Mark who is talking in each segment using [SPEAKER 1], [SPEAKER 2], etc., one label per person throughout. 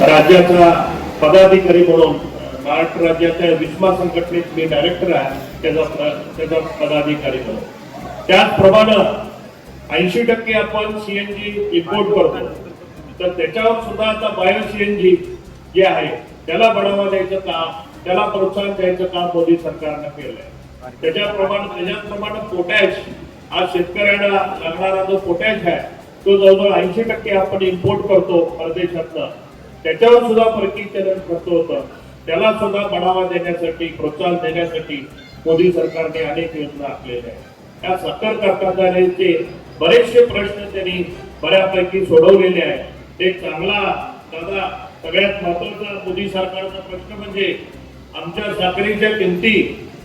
[SPEAKER 1] राज्याचा पदाधिकारी म्हणून महाराष्ट्र राज्याच्या विस्मा संघटनेत मी डायरेक्टर आहे त्याचा त्याचा पदाधिकारी म्हणून. त्याचप्रमाणे ऐंशी टक्के आपण सीएनजी इम्पोर्ट करतो. तर त्याच्यावर सुद्धा आता बायो सीएनजी जे आहे त्याला बढावा द्यायचं काम त्याला प्रोत्साहन द्यायचं काम मोदी सरकारनं केलंय. त्याच्याप्रमाणे त्याच्याप्रमाणे पोटॅश हा शेतकऱ्यांना लागणारा जो पोटॅश आहे तो जवळजवळ ऐंशी टक्के आपण इम्पोर्ट करतो परदेशातनं. त्याच्यावर सुद्धा परकीय चलन खर्च होतं. त्याला सुद्धा बढावा देण्यासाठी प्रोत्साहन देण्यासाठी मोदी सरकारने अनेक योजना आखलेल्या आहेत. त्या साखर कारखानदारांचे बरेचसे प्रश्न त्यांनी बऱ्यापैकी सोडवलेले आहेत. एक चांगला दादा सगळ्यात महत्त्वाचा मोदी सरकारचा प्रश्न म्हणजे आमच्या साखरेच्या किमती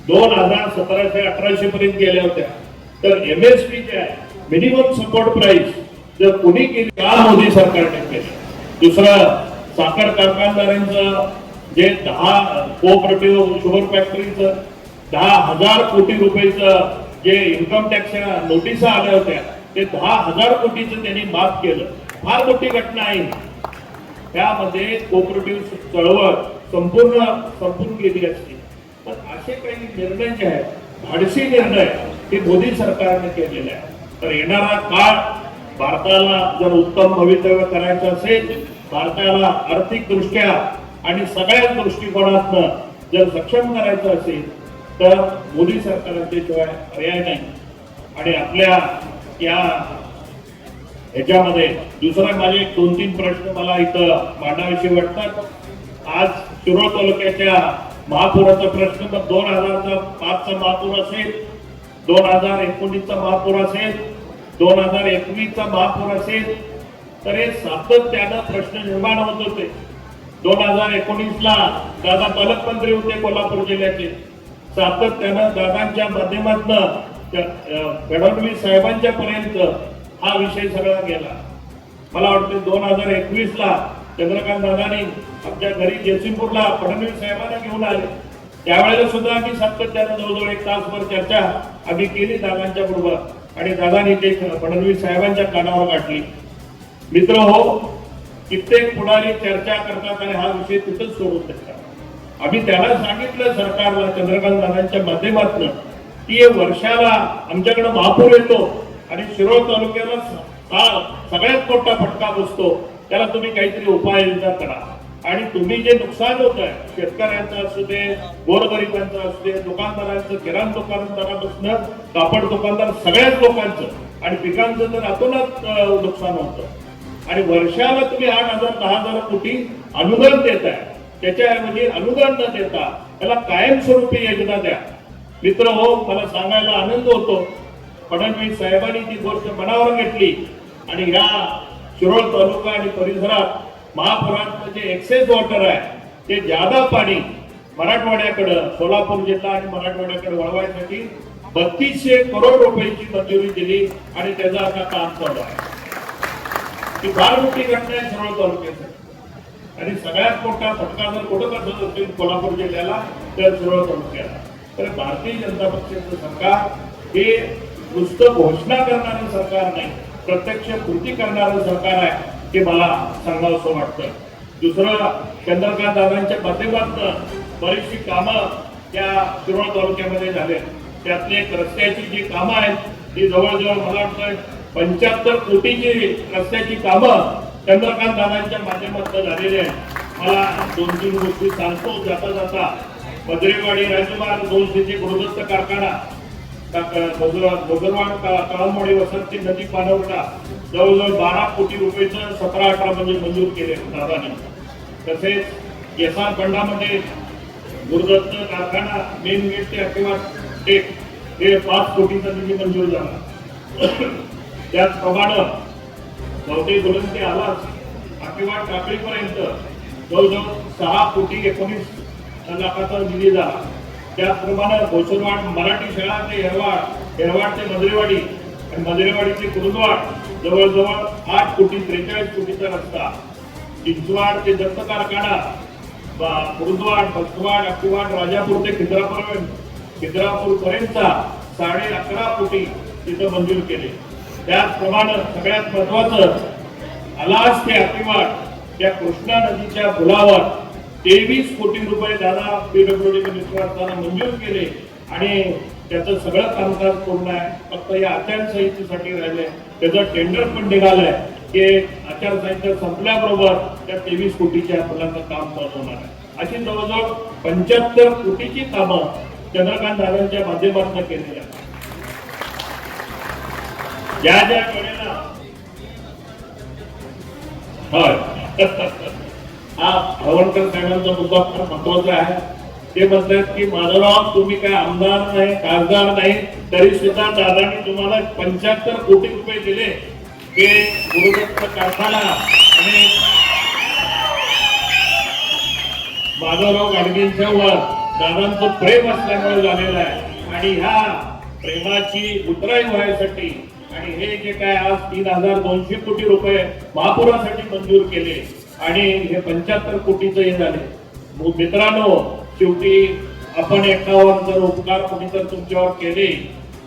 [SPEAKER 1] दोन हजार सतराशे अठराशे पर्यंत गेल्या होत्या. तर एम एस पी च्या मिनिमम सपोर्ट प्राइस जर कोणी केली का मोदी सरकारने केली. दुसरा साखर कारखानदारांचं जे दहा कोऑपरेटिव्ह शुगर फॅक्टरीचं दहा हजार कोटी रुपयेचं जे इन्कम टॅक्सच्या नोटिसा आल्या होत्या ते दहा हजार कोटीचं त्यांनी माफ केलं. फार मोठी घटना आहे त्यामध्ये कोऑपरेटिव्ह चळवळ संपूर्ण संपून गेली असती. पण असे काही निर्णय जे आहेत धाडसी निर्णय हे मोदी सरकारने केलेले आहे तर येणारा काळ भारताला जर उत्तम भवितव्य करायचं असेल भारताला आर्थिक दृष्ट्या आणि सगळ्याच दृष्टिकोनातनं जर सक्षम करायचं असेल तर मोदी सरकारचे शिवाय पर्याय नाही. आणि आपल्या या ह्याच्यामध्ये दुसरा माझे एक दोन तीन प्रश्न मला इथं मांडाविषयी वाटतात. आज शिरोळ तालुक्याच्या महापुराचा प्रश्न तर दोन हजारचा पाचचा महापूर असेल दोन हजार एकोणीसचा महापूर असेल दोन हजार एकवीसचा महापूर असेल तर हे सातत्यानं प्रश्न निर्माण होत होते. दोन हजार एकोणीसला दादा पालकमंत्री होते कोल्हापूर जिल्ह्याचे. सातत्यानं दादांच्या माध्यमातनं फडणवीस साहेबांच्या पर्यंत हा विषय सगळा गेला. मला वाटतं दोन हजार एकवीस ला चंद्रकांत दादानी आमच्या घरी जयसिंगपूरला फडणवीस साहेबांना घेऊन आले. त्यावेळेला सुद्धा आम्ही सातत्यानं जवळजवळ एक तासभर चर्चा आम्ही केली दादांच्या बरोबर. आणि दादानी ते फडणवीस साहेबांच्या कानावर गाठली. मित्र हो कित्येक पुढारी चर्चा करतात आणि हा विषय तिथंच सोडून देतात. आम्ही त्याला सांगितलं सरकारला चंद्रकांत दादांच्या माध्यमातून की हे वर्षाला आमच्याकडे महापूर येतो आणि शिरोळ तालुक्याला हा सगळ्यात मोठा फटका बसतो. त्याला तुम्ही काहीतरी उपाययोजना करा. आणि तुम्ही जे नुकसान होत आहे शेतकऱ्यांचं असू दे गोरगरिबांचं असू दे दुकानदारांचं किराण दुकानदारापासून कापड दुकानदार सगळ्याच लोकांचं आणि पिकांचं तर अतोनात नुकसान होतं. आणि वर्षाला तुम्ही आठ हजार दहा हजार कोटी अनुदान देत आहे त्याच्याऐवजी अनुदान न देता त्याला कायमस्वरूपी योजना द्या. मित्र हो मला सांगायला आनंद होतो. फडणवीस साहेबांनी ती गोष्ट मनावर घेतली. आणि या शिरोळ तालुका आणि परिसरात महापुरातलं जे एक्सेस वॉटर आहे ते जादा पाणी मराठवाड्याकडं सोलापूर जिल्हा आणि मराठवाड्याकडे वळवायसाठी बत्तीसशे करोड रुपयांची मंजुरी दिली आणि त्याचा आता काम चालू आहे. ही फार मोठी घटना आहे शिरोळ तालुक्यासाठी आणि सगळ्यात मोठा फटका जर कुठं बसत असेल कोल्हापूर जिल्ह्याला तर शिरोळ तालुक्याला. तर भारतीय जनता पक्षाचं सरकार हे नुसतं घोषणा करणारं सरकार नाही प्रत्यक्ष कृती करणारं सरकार आहे हे मला सांगावं असं वाटतं. दुसरं चंद्रकांत दादांच्या माध्यमातून बरीचशी कामं त्या शिरोळ तालुक्यामध्ये झाले त्यातले एक रस्त्याची जी कामं आहेत ती जवळजवळ मला वाटतं पंच्याहत्तर कोटीची रस्त्याची कामं चंद्रकांत दादांच्या माध्यमातून झालेली आहे मला दोन तीन गोष्टी सांगतो. जाता जाता मद्रेवाडी राजमार्ग दोन तिथे कारखाना भोजरवाड काळमवाडी वसंती नदी पाणवटा जवळजवळ बारा कोटी रुपयेचं सतरा अठरा म्हणजे मंजूर केले दादाने. तसेच एसआर फंडामध्ये गुरुदत्त कारखाना मेन गेट ते अकिवा टेक हे पाच कोटीचा निधी मंजूर झाला. त्याचप्रमाणे चौथे गुरुंचे आवाज अकिवा टाकळीपर्यंत जवळजवळ सहा कोटी एकोणीस लाखाचा निधी झाला. त्याचप्रमाणे भोसरवाड मराठी शाळा ते हेरवाड हेरवाड ते मजरेवाडी आणि मदरेवाडीचे कुरुंदवाड जवळजवळ आठ कोटी त्रेचाळीस कोटीचा रस्ता. चिंचवाड ते दत्त कारखाना कुरुंदवाड भक्तवाड अक्कीवाड राजापूर ते खिद्रापूर खिद्रापूर पर्यंतचा साडे अकरा कोटी तिथं मंजूर केले. त्याचप्रमाणे सगळ्यात महत्वाचं अलास ते अतिवाट त्या कृष्णा नदीच्या पुलावर तेवीस कोटी रुपये दादा पीडब्ल्यूडी मिनिस्टर मंजूर केले आणि त्याचं सगळं कामकाज पूर्ण आहे. फक्त या आचारसंहितेसाठी राहिले. त्याचं टेंडर पण निघालंय. की आचारसंहिता संपल्याबरोबर त्या तेवीस कोटीच्या पुलाचं काम चालू होणार आहे. अशी जवळजवळ पंच्याहत्तर कोटीची कामं चंद्रकांत दादांच्या माध्यमातून केलेली आहेत. ज्या ज्या वेळेला होय. हा हवणकर साहेबांचा मुद्दा फार महत्त्वाचा आहे. ते म्हणतात की माधवराव तुम्ही काय आमदार नाही खासदार नाही तरी सुद्धा दादांनी तुम्हाला पंच्याहत्तर कोटी रुपये दिले. ते गुरुदत्त कारखाना आणि माधवराव गाडगेंच्या वर दादांचं प्रेम असल्यामुळे झालेलं आहे. आणि ह्या प्रेमाची उतराई व्हायसाठी आणि हे जे काय आज तीन हजार दोनशे कोटी रुपये महापुरासाठी मंजूर केले आणि हे पंच्याहत्तर कोटीचं हे झाले. मग मित्रांनो शेवटी आपण एकावर जर उपकार कोणी जर तुमच्यावर केले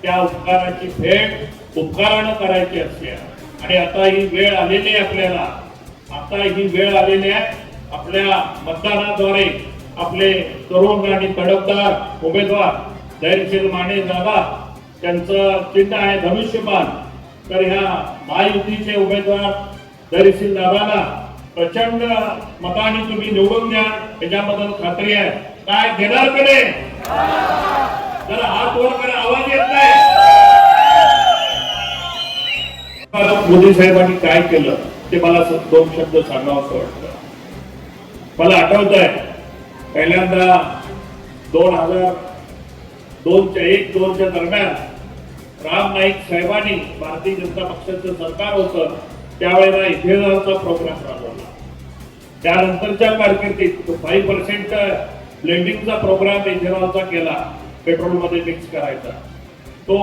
[SPEAKER 1] त्या उपकाराची फेड उपकारानं करायची असते. आणि आता ही वेळ आलेली आहे आपल्याला. आता ही वेळ आलेली आहे आपल्या मतदानाद्वारे आपले तरुण आणि तडफदार उमेदवार धैर्यशील माने दादा त्यांचं चिन्ह आहे धनुष्यबाण तर ह्या महायुतीचे उमेदवार धैर्यशील दाबाला प्रचंड मताने तुम्ही निवडून द्या याच्याबद्दल खात्री आहे. काय घेणार कडे तर हात वर करा आवाज येत नाही. मोदी साहेबांनी काय केलं ते मला दोन शब्द सांगावं असं वाटतं. मला आठवत आहे पहिल्यांदा दोन हजार दोनच्या एक दोनच्या दरम्यान राम नाईक साहेबांनी भारतीय जनता पक्षाचं सरकार होतं त्यावेळेला इथेनॉलचा प्रोग्राम राबवला. त्यानंतरच्या कारकिर्दीत फाईव्ह पर्सेंट ब्लेंडिंगचा प्रोग्राम इथेनॉलचा केला पेट्रोलमध्ये मिक्स करायचा. तो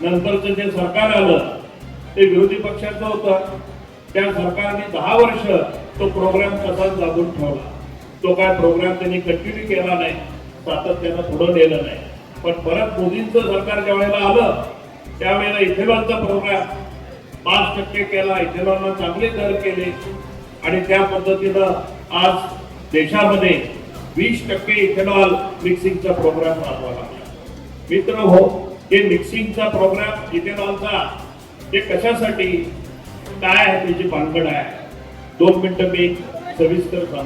[SPEAKER 1] नंतरचं जे सरकार आलं ते विरोधी पक्षाचं होतं. त्या सरकारने दहा वर्ष तो प्रोग्राम तसाच लागून ठेवला? तो काय प्रोग्राम त्यांनी कंटिन्यू केला नाही सातत्यानं पुढं नेलं नाही. पण परत मोदींचं सरकार ज्या वेळेला आलं त्यावेळेला इथेनॉलचा प्रोग्राम पाच टक्के केला इथेनॉलला चांगले दर केले. आणि त्या पद्धतीनं आज देशामध्ये वीस टक्के इथेनॉल मिक्सिंगचा प्रोग्राम राबवा लागला. मित्र हो हे मिक्सिंगचा प्रोग्राम इथेनॉलचा ते कशासाठी काय आहे त्याची भानगड आहे? दोन मिनटं मी सविस्तर सांगतो.